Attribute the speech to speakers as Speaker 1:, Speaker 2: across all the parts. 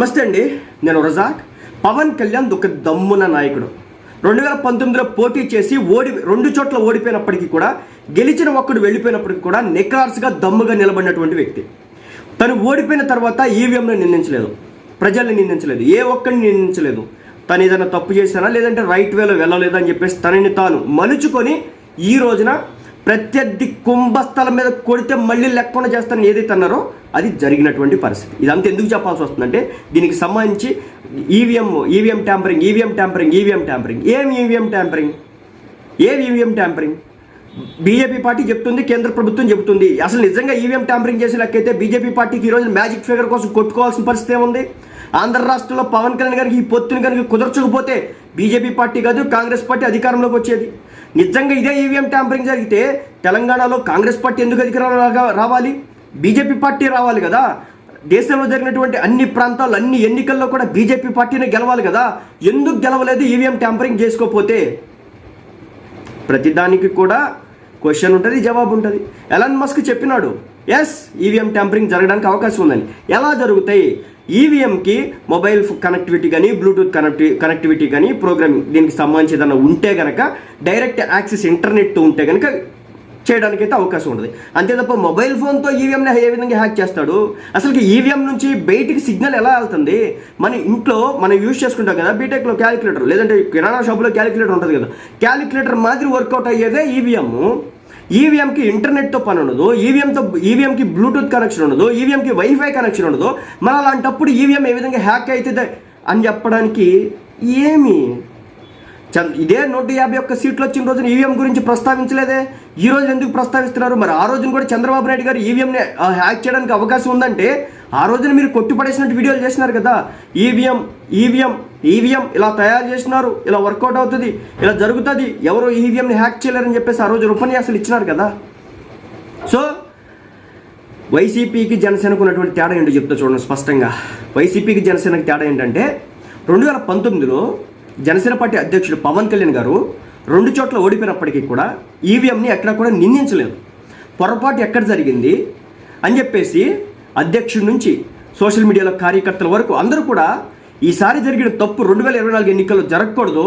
Speaker 1: నమస్తే అండి నేను రజాక్. పవన్ కళ్యాణ్ ఒక దమ్మున నాయకుడు. రెండు వేల పంతొమ్మిదిలో పోటీ చేసి ఓడి రెండు చోట్ల ఓడిపోయినప్పటికీ కూడా గెలిచిన ఒక్కడు వెళ్ళిపోయినప్పటికీ కూడా నికార్స్గా దమ్ముగా నిలబడినటువంటి వ్యక్తి. తను ఓడిపోయిన తర్వాత ఈవీఎంను నిందించలేదు. ప్రజల్ని నిందించలేదు. ఏ ఒక్కడిని నిందించలేదు. తను ఏదైనా తప్పు చేశానా? లేదంటే రైట్ వేలో వెళ్ళలేదా అని చెప్పేసి తనని తాను మలుచుకొని ఈ రోజున ప్రత్యర్థి కుంభస్థలం మీద కొడితే మళ్ళీ లెక్కన చేస్తాను ఏదైతే అన్నారో అది జరిగినటువంటి పరిస్థితి. ఇదంతా ఎందుకు చెప్పాల్సి వస్తుందంటే దీనికి సంబంధించి EVM EVM tampering EVM tampering EVM tampering ఏం ఈవీఎం ట్యాంపరింగ్ ఏం ఈవీఎం ట్యాంపరింగ్ బీజేపీ పార్టీ చెప్తుంది కేంద్ర ప్రభుత్వం చెబుతుంది. అసలు నిజంగా ఈవీఎం ట్యాంపరింగ్ చేసే లెక్కైతే బీజేపీ పార్టీకి ఈరోజు మ్యాజిక్ ఫిగర్ కోసం కొట్టుకోవాల్సిన పరిస్థితి ఏముంది? ఆంధ్ర రాష్ట్రంలో పవన్ కళ్యాణ్ గారికి ఈ పొత్తుని కనుక కుదర్చకపోతే బీజేపీ పార్టీ కాదు కాంగ్రెస్ పార్టీ అధికారంలోకి వచ్చేది. నిజంగా ఇదే ఈవీఎం ట్యాంపరింగ్ జరిగితే తెలంగాణలో కాంగ్రెస్ పార్టీ ఎందుకు అధికారంలో రావాలి? బీజేపీ పార్టీ రావాలి కదా? దేశంలో జరిగినటువంటి అన్ని ప్రాంతాలు అన్ని ఎన్నికల్లో కూడా బీజేపీ పార్టీనే గెలవాలి కదా? ఎందుకు గెలవలేదు ఈవీఎం ట్యాంపరింగ్ చేసుకోకపోతే? ప్రతిదానికి కూడా క్వశ్చన్ ఉంటుంది జవాబు ఉంటుంది. ఎలాన్ మస్క్ చెప్పినాడు ఎస్ ఈవీఎం టెంపరింగ్ జరగడానికి అవకాశం ఉందని ఎలా జరుగుతాయి? ఈవీఎంకి మొబైల్ కనెక్టివిటీ కానీ బ్లూటూత్ కనెక్టి కనెక్టివిటీ కానీ ప్రోగ్రామింగ్ దీనికి సంబంధించి ఏదైనా ఉంటే కనుక డైరెక్ట్ యాక్సెస్ ఇంటర్నెట్తో ఉంటే కనుక చేయడానికి అయితే అవకాశం ఉండదు అంతే తప్ప మొబైల్ ఫోన్తో ఈవీఎంని ఏ విధంగా హ్యాక్ చేస్తాడు? అసలు ఈవీఎం నుంచి బయటికి సిగ్నల్ ఎలా వెళ్తుంది? మన ఇంట్లో మనం యూజ్ చేసుకుంటాం కదా బీటెక్లో క్యాలిక్యులేటర్ లేదంటే కిరాణా షాప్లో క్యాలిక్యులేటర్ ఉంటుంది కదా. క్యాలిక్యులేటర్ మాదిరి వర్కౌట్ అయ్యేదే ఈవీఎం ఈవీఎంకి ఇంటర్నెట్తో పని ఉండదు ఈవీఎంతో ఈవీఎంకి బ్లూటూత్ కనెక్షన్ ఉండదు ఈవీఎంకి వైఫై కనెక్షన్ ఉండదు. మన అలాంటప్పుడు ఈవీఎం ఏ విధంగా హ్యాక్ అవుతుంది అని చెప్పడానికి ఏమి ఇదే నూట యాభై ఒక్క సీట్లు వచ్చిన రోజున ఈవీఎం గురించి ప్రస్తావించలేదే? ఈ రోజు ఎందుకు ప్రస్తావిస్తున్నారు? మరి ఆ రోజున కూడా చంద్రబాబు నాయుడు గారు ఈవీఎంని హ్యాక్ చేయడానికి అవకాశం ఉందంటే ఆ రోజున మీరు కొట్టుపడేసినట్టు వీడియోలు చేసినారు కదా? ఈవీఎం ఈవీఎం ఈవీఎం ఇలా తయారు చేసినారు ఇలా వర్కౌట్ అవుతుంది ఇలా జరుగుతుంది ఎవరు ఈవీఎంని హ్యాక్ చేయలేరని చెప్పేసి ఆ రోజు ఉపన్యాసాలు ఇచ్చినారు కదా? సో వైసీపీకి జనసేనకు ఉన్నటువంటి తేడా ఏంటో చెప్తా చూడండి స్పష్టంగా. వైసీపీకి జనసేనకి తేడా ఏంటంటే రెండు వేల పంతొమ్మిదిలో జనసేన పార్టీ అధ్యక్షుడు పవన్ కళ్యాణ్ గారు రెండు చోట్ల ఓడిపోయినప్పటికీ కూడా ఈవీఎంని ఎక్కడ కూడా నిందించలేదు. పొరపాటు ఎక్కడ జరిగింది అని చెప్పేసి అధ్యక్షుడి నుంచి సోషల్ మీడియాలో కార్యకర్తల వరకు అందరూ కూడా ఈసారి జరిగిన తప్పు రెండు వేల ఇరవై నాలుగు ఎన్నికల్లో జరగకూడదు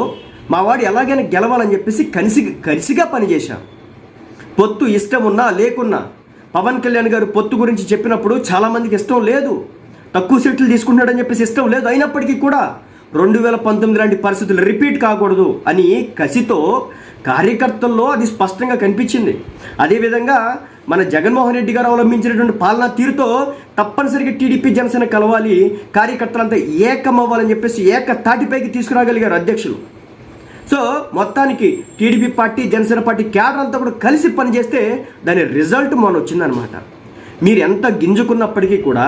Speaker 1: మా వాడు ఎలాగైనా గెలవాలని చెప్పేసి కలిసి కలిసిగా పనిచేశాం. పొత్తు ఇష్టం ఉన్నా లేకున్నా పవన్ కళ్యాణ్ గారు పొత్తు గురించి చెప్పినప్పుడు చాలామందికి ఇష్టం లేదు. తక్కువ సీట్లు తీసుకుంటాడని చెప్పేసి ఇష్టం లేదు. అయినప్పటికీ కూడా రెండు వేల పంతొమ్మిది లాంటి పరిస్థితులు రిపీట్ కాకూడదు అని కసితో కార్యకర్తల్లో అది స్పష్టంగా కనిపించింది. అదేవిధంగా మన జగన్మోహన్ రెడ్డి గారు అవలంబించినటువంటి పాలనా తీరుతో తప్పనిసరిగా టీడీపీ జనసేన కలవాలి కార్యకర్తలంతా ఏకమవ్వాలని చెప్పేసి ఏక తాటిపైకి తీసుకురాగలిగారు అధ్యక్షులు. సో మొత్తానికి TDP party Janasena party cadre అంతా కూడా కలిసి పనిచేస్తే దాని రిజల్ట్ మొన్న వచ్చిందనమాట మీరు ఎంత గింజుకున్నప్పటికీ కూడా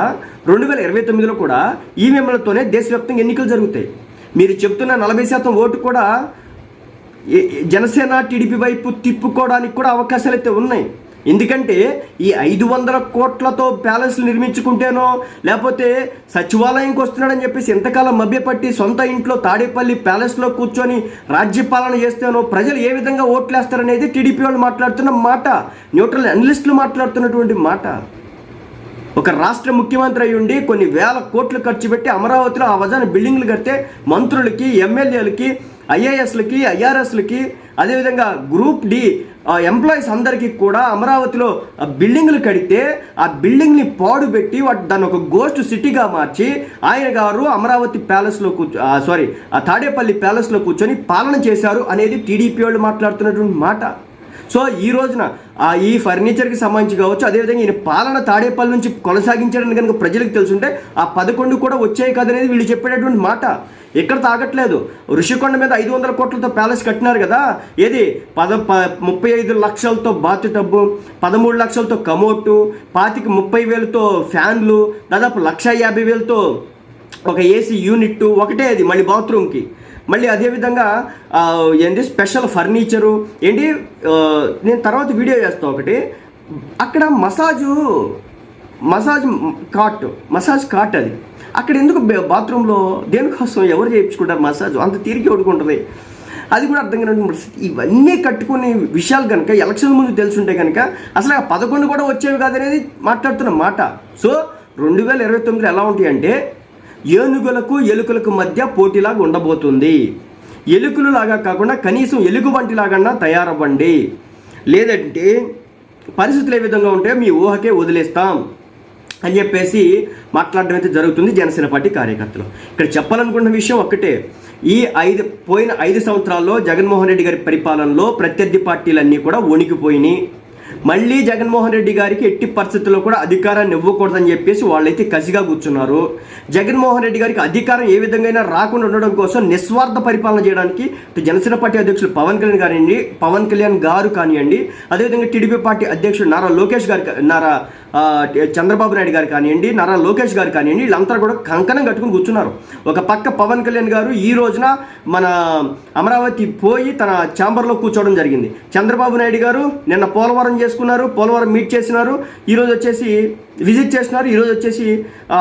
Speaker 1: రెండు వేల ఇరవై తొమ్మిదిలో కూడా ఈవీఎంలతోనే దేశవ్యాప్తంగా ఎన్నికలు జరుగుతాయి. మీరు చెప్తున్న నలభై శాతం ఓటు కూడా జనసేన టీడీపీ వైపు తిప్పుకోవడానికి కూడా అవకాశాలు అయితే ఉన్నాయి. ఎందుకంటే ఈ ఐదు వందల కోట్లతో ప్యాలెస్లు నిర్మించుకుంటేనో లేకపోతే సచివాలయంకి వస్తున్నాడని చెప్పేసి ఎంతకాలం మభ్యపట్టి సొంత ఇంట్లో తాడేపల్లి ప్యాలెస్లో కూర్చొని రాజ్యపాలన చేస్తేనో ప్రజలు ఏ విధంగా ఓట్లేస్తారనేది టీడీపీ వాళ్ళు మాట్లాడుతున్న మాట న్యూట్రల్ అనలిస్టులు మాట్లాడుతున్నటువంటి మాట. ఒక రాష్ట్ర ముఖ్యమంత్రి అయి ఉండి కొన్ని వేల కోట్లు ఖర్చు పెట్టి అమరావతిలో ఆ వజాన బిల్డింగ్లు కడితే మంత్రులకి ఎమ్మెల్యేలకి ఐఏఎస్లకి ఐఆర్ఎస్లకి అదేవిధంగా గ్రూప్ డి ఎంప్లాయీస్ అందరికీ కూడా అమరావతిలో ఆ బిల్డింగ్లు కడితే ఆ బిల్డింగ్ని పాడు పెట్టి వాటి దాన్ని ఒక గోస్ట్ సిటీగా మార్చి ఆయన గారు అమరావతి ప్యాలెస్లో కూర్చో సారీ ఆ తాడేపల్లి ప్యాలెస్లో కూర్చొని పాలన చేశారు అనేది టీడీపీ వాళ్ళు మాట్లాడుతున్నటువంటి మాట. సో ఈ రోజున ఈ ఫర్నిచర్కి సంబంధించి కావచ్చు అదేవిధంగా ఈయన పాలన తాడేపల్లి నుంచి కొనసాగించాడని కనుక ప్రజలకు తెలుసుంటే ఆ పదకొండు కూడా వచ్చాయి కదనేది వీళ్ళు చెప్పేటటువంటి మాట. ఇక్కడ తాగట్లేదు. ఋషికొండ మీద ఐదు వందల కోట్లతో ప్యాలెస్ కట్టినారు కదా. ఏది? పద ప ముప్పై ఐదు లక్షలతో బాతు టబ్బు పదమూడు లక్షలతో కమోటు పాతికి ముప్పై వేలతో ఫ్యాన్లు దాదాపు లక్ష యాభై వేలతో ఒక ఏసీ యూనిట్ ఒకటే అది మళ్ళీ బాత్రూమ్కి. మళ్ళీ అదేవిధంగా ఏంటి స్పెషల్ ఫర్నిచరు ఏంటి నేను తర్వాత వీడియో చేస్తాను ఒకటి. అక్కడ massage massage cot massage cot అది. అక్కడ ఎందుకు బాత్రూంలో దేనికోసం ఎవరు చేయించుకుంటారు మసాజ్? అంత తిరిగి కొడుకుంటుంది అది కూడా అర్థం కాని పరిస్థితి. ఇవన్నీ కట్టుకునే విషయాలు కనుక ఎలక్షన్ ముందు తెలుసుంటే కనుక అసలు ఆ పదకొండు కూడా వచ్చేవి కాదనేది మాట్లాడుతున్న మాట. సో రెండు వేల ఇరవై తొమ్మిదిలో ఎలా ఉంటాయి అంటే ఏనుగులకు ఎలుకలకు మధ్య పోటీలాగా ఉండబోతుంది. ఎలుకలు లాగా కాకుండా కనీసం ఎలుగు వంటిలాగన్నా తయారవ్వండి. లేదంటే పరిస్థితులు ఏ విధంగా ఉంటాయో మీ ఊహకే వదిలేస్తాం. అని చెప్పేసి మాట్లాడడం అయితే జరుగుతుంది జనసేన పార్టీ కార్యకర్తలు. ఇక్కడ చెప్పాలనుకున్న విషయం ఒక్కటే. ఈ ఐదు పోయిన ఐదు సంవత్సరాల్లో జగన్మోహన్ రెడ్డి గారి పరిపాలనలో ప్రత్యర్థి పార్టీలన్నీ కూడా వణికిపోయినాయి. మళ్ళీ జగన్మోహన్ రెడ్డి గారికి ఎట్టి పరిస్థితుల్లో కూడా అధికారాన్ని ఇవ్వకూడదని చెప్పేసి వాళ్ళైతే కసిగా కూర్చున్నారు. జగన్మోహన్ రెడ్డి గారికి అధికారం ఏ విధంగా రాకుండా ఉండడం కోసం నిస్వార్థ పరిపాలన చేయడానికి జనసేన పార్టీ అధ్యక్షులు పవన్ కళ్యాణ్ గారండి పవన్ కళ్యాణ్ గారు కానివ్వండి అదేవిధంగా టీడీపీ పార్టీ అధ్యక్షుడు నారా లోకేష్ గారు నారా చంద్రబాబు నాయుడు గారు కానివ్వండి నారా లోకేష్ గారు కానివ్వండి వీళ్ళంతా కూడా కంకణం కట్టుకుని కూర్చున్నారు. ఒక పక్క పవన్ కళ్యాణ్ గారు ఈ రోజున మన అమరావతి పోయి తన ఛాంబర్లో కూర్చోవడం జరిగింది. చంద్రబాబు నాయుడు గారు నిన్న పోలవరం చేసుకున్నారు పోలవరం మీట్ చేసినారు. ఈరోజు వచ్చేసి విజిట్ చేస్తున్నారు. ఈరోజు వచ్చేసి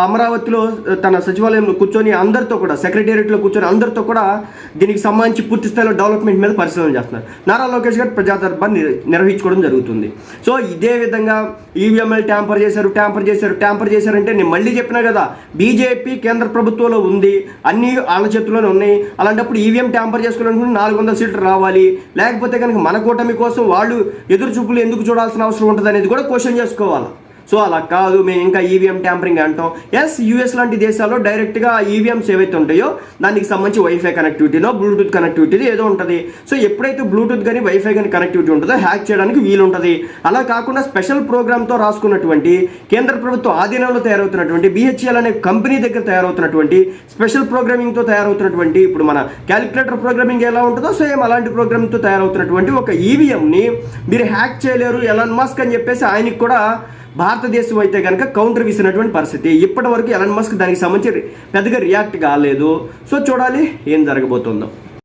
Speaker 1: అమరావతిలో తన సచివాలయంలో కూర్చొని అందరితో కూడా సెక్రటేరియట్లో కూర్చొని అందరితో కూడా దీనికి సంబంధించి పూర్తి స్థాయిలో డెవలప్మెంట్ మీద పరిశీలన చేస్తున్నారు. నారా లోకేష్ గారు ప్రజా నిర్వహించుకోవడం జరుగుతుంది. సో ఇదే విధంగా ఈవీఎంఎల్ ట్యాంపర్ చేశారు ట్యాంపర్ చేశారు ట్యాంపర్ చేశారంటే నేను మళ్ళీ చెప్పినా కదా బీజేపీ కేంద్ర ప్రభుత్వంలో ఉంది అన్ని వాళ్ళ చేతుల్లోనే ఉన్నాయి. అలాంటప్పుడు ఈవీఎం ట్యాంపర్ చేసుకోవాలనుకుంటే నాలుగు వందల సీట్లు రావాలి. లేకపోతే కనుక మన కూటమి కోసం వాళ్ళు ఎదురు చూపులు ఎందుకు చూడాల్సిన అవసరం ఉంటుంది అనేది కూడా క్వశ్చన్ చేసుకోవాలి? సో అలా కాదు మేము ఇంకా ఈవీఎం ట్యాంపరింగ్ అంటాం. ఎస్ యూఎస్ లాంటి దేశాల్లో డైరెక్ట్గా ఈవీఎంస్ ఏవైతే ఉంటాయో దానికి సంబంధించి వైఫై కనెక్టివిటీనో బ్లూటూత్ కనెక్టివిటీ ఏదో ఉంటుంది. సో ఎప్పుడైతే బ్లూటూత్ కానీ వైఫై కానీ కనెక్టివిటీ ఉంటుందో హ్యాక్ చేయడానికి వీలుంటుంది. అలా కాకుండా స్పెషల్ ప్రోగ్రామ్తో రాసుకున్నటువంటి కేంద్ర ప్రభుత్వ ఆధీనంలో తయారవుతున్నటువంటి బిహెచ్ఎల్ అనే కంపెనీ దగ్గర తయారవుతున్నటువంటి స్పెషల్ ప్రోగ్రామింగ్తో తయారవుతున్నటువంటి ఇప్పుడు మన క్యాలిక్యులేటర్ ప్రోగ్రామింగ్ ఎలా ఉంటుందో సేమ్ అలాంటి ప్రోగ్రామ్తో తయారవుతున్నటువంటి ఒక ఈవీఎంని మీరు హ్యాక్ చేయలేరు ఎలాన్ మస్క్ అని చెప్పేసి ఆయనకి కూడా భారతదేశం అయితే కనుక కౌంటర్ వేసినటువంటి పరిస్థితి. ఇప్పటి వరకు ఎలన్ మస్క్ దానికి సంబంధించి పెద్దగా రియాక్ట్ కాలేదు. సో చూడాలి ఏం జరగబోతుందో.